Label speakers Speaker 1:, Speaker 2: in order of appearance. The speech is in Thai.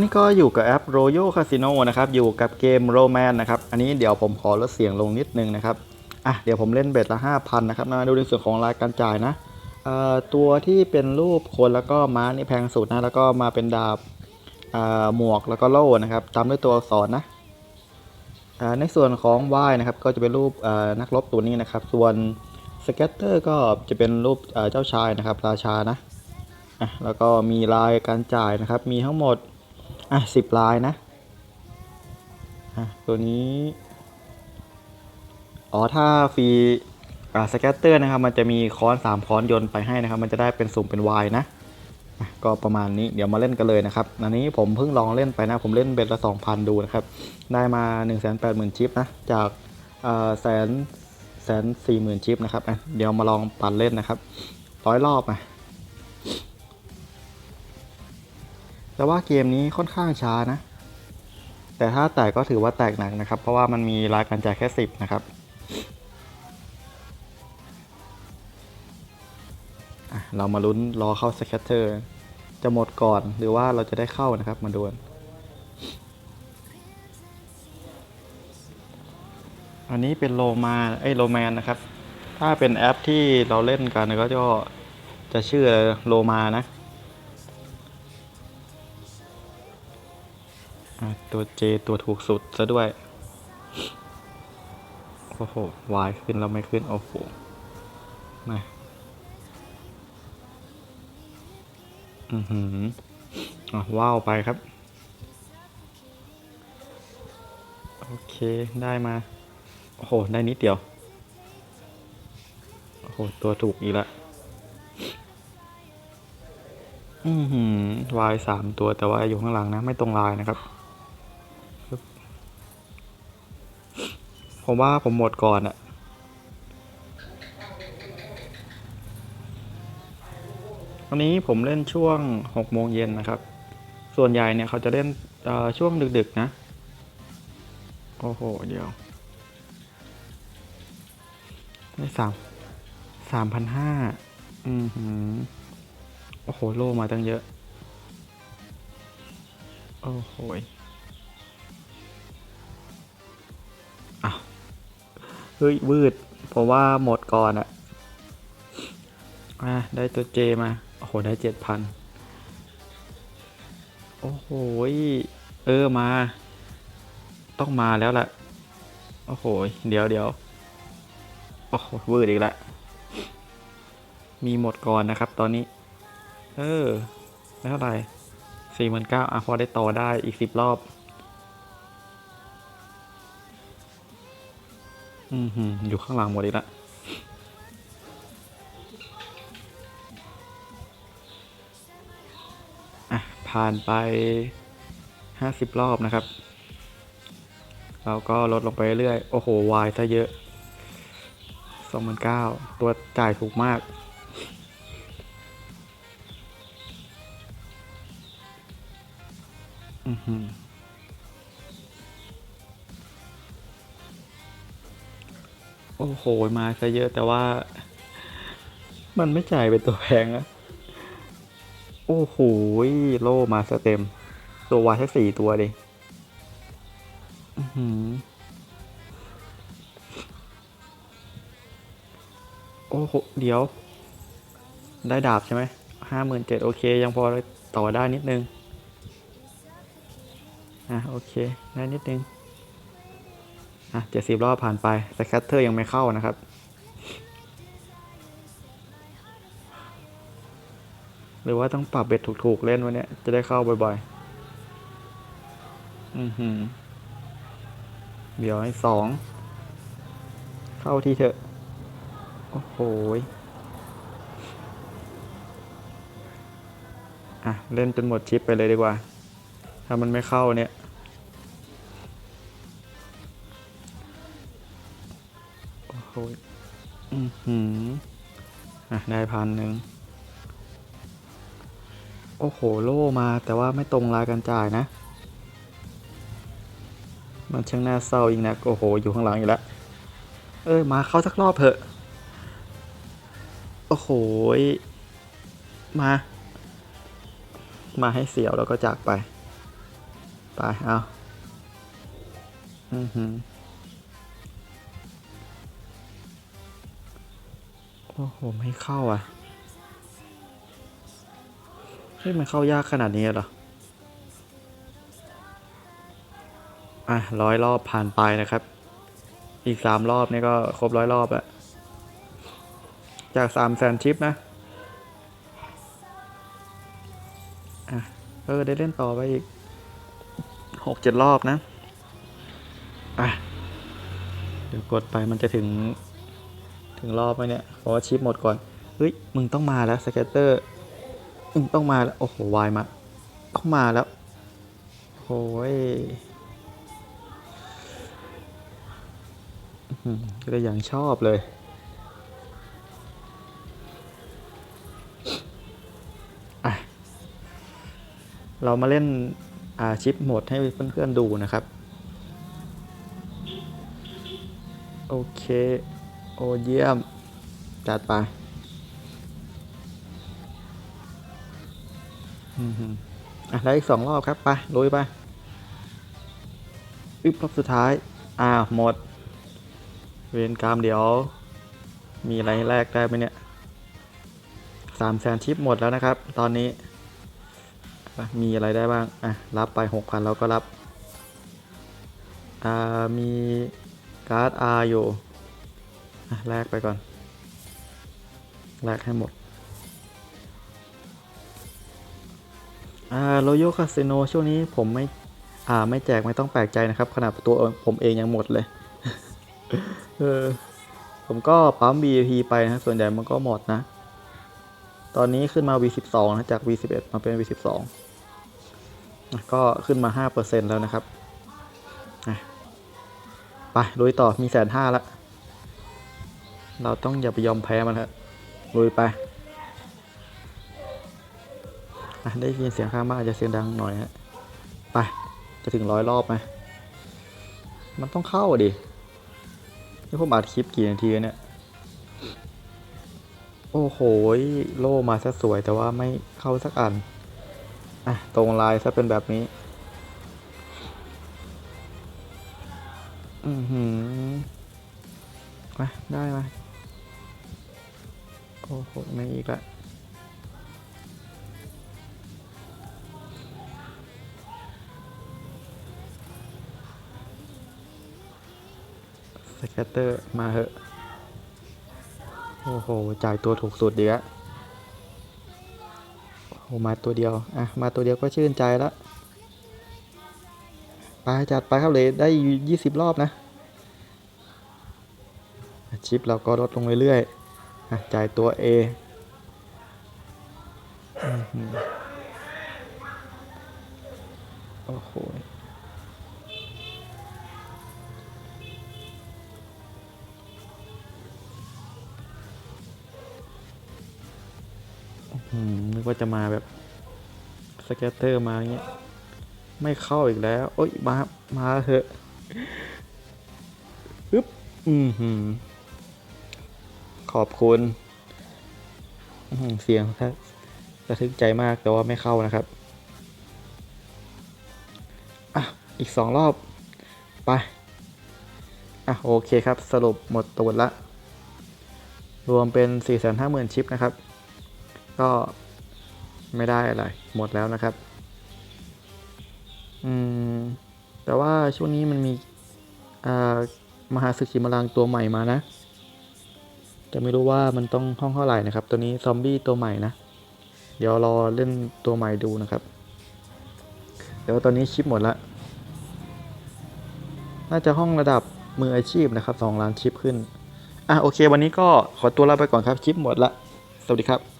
Speaker 1: วันนี้ก็อยู่กับแอป Royal Casino นะครับ อยู่กับเกม Roman นะครับ อันนี้เดี๋ยวผมขอลดเสียงลงนิดนึงนะครับ อะ เดี๋ยวผมเล่นเบ็ดละ 5,000 นะครับ มาดูในส่วนของรายการจ่ายนะเอ่อตัวที่เป็นรูปคนแล้วก็ม้านี่แพงสุดนะ แล้วก็มาเป็นดาบอ่าหมวกแล้วก็โล่นะครับ ตามด้วยตัวอักษรนะอ่าในส่วนของว่ายนะครับ ก็จะเป็นรูปอ่านักรบตัวนี้นะครับ ส่วนสเก็ตเตอร์ก็จะเป็นรูปอ่าเจ้าชายนะครับ ราชานะอะแล้วก็มีลายการจ่ายนะครับ มีทั้งหมด อะสิบลายนะอะตัวนี้ อ๋อ ถ้าฟรีอ่าสแกตเตอร์นะครับ มันจะมีค้อนสามค้อนยนต์ไปให้นะครับ มันจะได้เป็นสุ่มเป็นวายนะก็ประมาณนี้เดี๋ยวมาเล่นกันเลยนะครับ อันนี้ผมเพิ่งลองเล่นไปนะ ผมเล่นเบ็ดละสองพันดูนะครับ ได้มา1นึ่งแสนแปดหมื่นชิปนะ จากอ่าแสนแสนสี่หมื่นชิปนะครับอะเดี๋ยวมาลองปั่นเล่นนะครับร้อยรอบอะ แต่ว่าเกมนี้ค่อนข้างช้านะ แต่ถ้าแตกก็ถือว่าแตกหนักนะครับ เพราะว่ามันมีรายการจ่ายแค่สิบนะครับเรามาลุ้นรอเข้าสแคตเตอร์จะหมดก่อนหรือว่าเราจะได้เข้านะครับ มาดูอันนี้เป็นโลมาไอโลแมนนะครับ ถ้าเป็นแอปที่เราเล่นกันก็จะจะชื่อโลมานะ ตัวเจตัวถูกสุดซะด้วย โอ้โหวายขึ้นแล้วไม่ขึ้น โอ้โหมาอือหืออะว้าวไปครับ โอเคได้มา โอ้โห ได้นิดเดียว โอ้โห ตัวถูกอีกล้วอือหือวายสามตัวแต่ว่าอยู่ข้างหลังนะ ไม่ตรงลายนะครับ ผมว่าผมหมดก่อนอะวันนี้ผมเล่นช่วงหกโมงเย็นนะครับ ส่วนใหญ่เนี่ยเขาจะเล่นช่วงดึกๆนะ โอ้โห เดี๋ยวได้สามสามพันห้าอือหือ โอ้โห โลมาตั้งเยอะ โอ้โห เฮ้ยวืดผมว่าหมดก่อนอะอะ ได้ตัวเจมา โอ้โห ได้เจ็ดพันโอ้โห เออมา ต้องมาแล้วแหละโอ้โห เดี๋ยวเดี๋ยวโอ้โหวืดอีกแล้วมีหมดก่อนนะครับตอนนี้ เออได้เท่าไหร่สี่หมื่นเก้าอะ พอได้ต่อได้อีกสิบรอบ อือหือยู่ข้างหลังหมดอีกละอะ ผ่านไปห้าสิบรอบนะครับ เราก็ลดลงไปเรื่อย โอ้โห วายซะเยอะสองหมื่นเก้าตัวจ่ายถูกมากอือหือ โอ้โห มาซะเยอะแต่ว่า มันไม่จ่ายเป็นตัวแพงอะโอ้โหโล่มาสเต็ม ตัววายแค่สี่ตัวดิอื้อหือโอ้โห เดี๋ยว ได้ดาบใช่ไหมห้าหมื่นเจ็ดโอเค ยังพอต่อได้นิดนึง อะ โอเค ได้นิดนึง อะเจ็ดสิบรอบผ่านไปสแคตเตอร์ยังไม่เข้านะครับ หรือว่าต้องปรับเบ็ดถูกๆเล่นวันเนี้ยจะได้เข้าบ่อยๆ อือหือ เดี๋ยวให้สอง เข้าที่เถอะ โอ้โหอะ เล่นจนหมดชิปไปเลยดีกว่า ถ้ามันไม่เข้าเนี่ย โอ้โหยอือหืออะได้พันหนึ่งโอ้โห โล่มาแต่ว่าไม่ตรงรายการจ่ายนะ มันช่างน่าเศร้าอีกนะ โอ้โห อยู่ข้างหลังอีกแล้ว เอ้ย มาเข้าสักรอบเถอะ โอ้โหยมา มาให้เสียวแล้วก็จากไป ไป เอา อือหือ อ้โหไม่เข้าอะเฮ้ยมันเข้ายากขนาดนี้เหรอ อะร้อยรอบผ่านไปนะครับ อีกสามรอบนี่ก็ครบร้อยรอบอะจากสามแสนชิปนะ อะ เออ ได้เล่นต่อไปอีกหกเจ็ดรอบนะ อะ เดี๋ยวกดไปมันจะถึง ถึงรอบไหมเนี่ยเพราะว่าชิปหมดก่อน เฮ้ย มึงต้องมาแล้วสเก็ตเตอร์ มึงต้องมาแล้ว โอ้โห วายมา ต้องมาแล้วโอ้ยอื้อหือก็อย่างชอบเลยเรามาเล่นอาชิปโหมดให้เพื่อนๆดูนะครับ โอเค อเยี่ยม จัดไปอืมอะแล้วอีกสองรอบครับไปลุยไปอึบรอบสุดท้าย อ้าว หมด เวรกรรมเดี๋ยว มีอะไรแลกได้ไหมเนี่ยสามแสนชิปหมดแล้วนะครับ ตอนนี้ มีอะไรได้บ้าง อะ รับไปหกพันเราก็รับ อ่า มีการ์ด R อยู่ แลกไปก่อน แลกให้หมด อ่าโรโยคาสิโนช่วงนี้ผมไม่ อ่า ไม่แจกไม่ต้องแปลกใจนะครับ ขนาดตัวผมเองยังหมดเลย เออ ผมก็ปั๊ม VIP ไปนะส่วนใหญ่มันก็หมดนะ ตอนนี้ขึ้นมา V12 นะ จาก V11 มาเป็น V12 ก็ขึ้นมา 5%แล้วนะครับ ไปลุยต่อมีแสนห้าละ เราต้องอย่าไปยอมแพ้มันครับลุยไปได้ยินเสียงข้างบ้านอาจจะเสียงดังหน่อยฮะไป จะถึงร้อยรอบไหมมันต้องเข้าดินี่ผมอัดคลิปกี่นาทีแล้วเนี่ย โอ้โห โล่มาซะสวยแต่ว่าไม่เข้าสักอัน อะ ตรงลายซะเป็นแบบนี้ อือหือมาได้ไหม อ้โหไม่อีกละสแกตเตอร์มาเหอะ โอ้โห จ่ายตัวถูกสุดดีละโอ้โห มาตัวเดียว อะ มาตัวเดียวก็ชื่นใจล้วไปจัดไปครับเลยได้ยี่สิบรอบนะ ชิปเราก็ลดลงเรื่อยๆ จ่ายตัว A อื้อหือโอ้โหนึกว่าจะมาแบบ สแกตเตอร์มาอย่างเงี้ย ไม่เข้าอีกแล้ว โอ้ย มา มาเถอะปึ๊บ อืมหืม ขอบคุณเสียงแทบระทึกใจมากแต่ว่าไม่เข้านะครับอะอีกสองรอบ ไปอะโอเคครับ สรุปหมดตัวละ รวมเป็น 450,000 ชิปนะครับ ก็ไม่ได้อะไร หมดแล้วนะครับ อืม แต่ว่าช่วงนี้มันมีอ่ามหาสึกขีมลังตัวใหม่มานะ จะไม่รู้ว่ามันต้องห้องเท่าไหร่นะครับ ตัวนี้ซอมบี้ตัวใหม่นะ เดี๋ยวรอเล่นตัวใหม่ดูนะครับ เดี๋ยวตอนนี้ชิปหมดละน่าจะห้องระดับมืออาชีพนะครับสองล้านชิปขึ้น อะโอเค วันนี้ก็ขอตัวลาไปก่อนครับชิปหมดละ สวัสดีครับ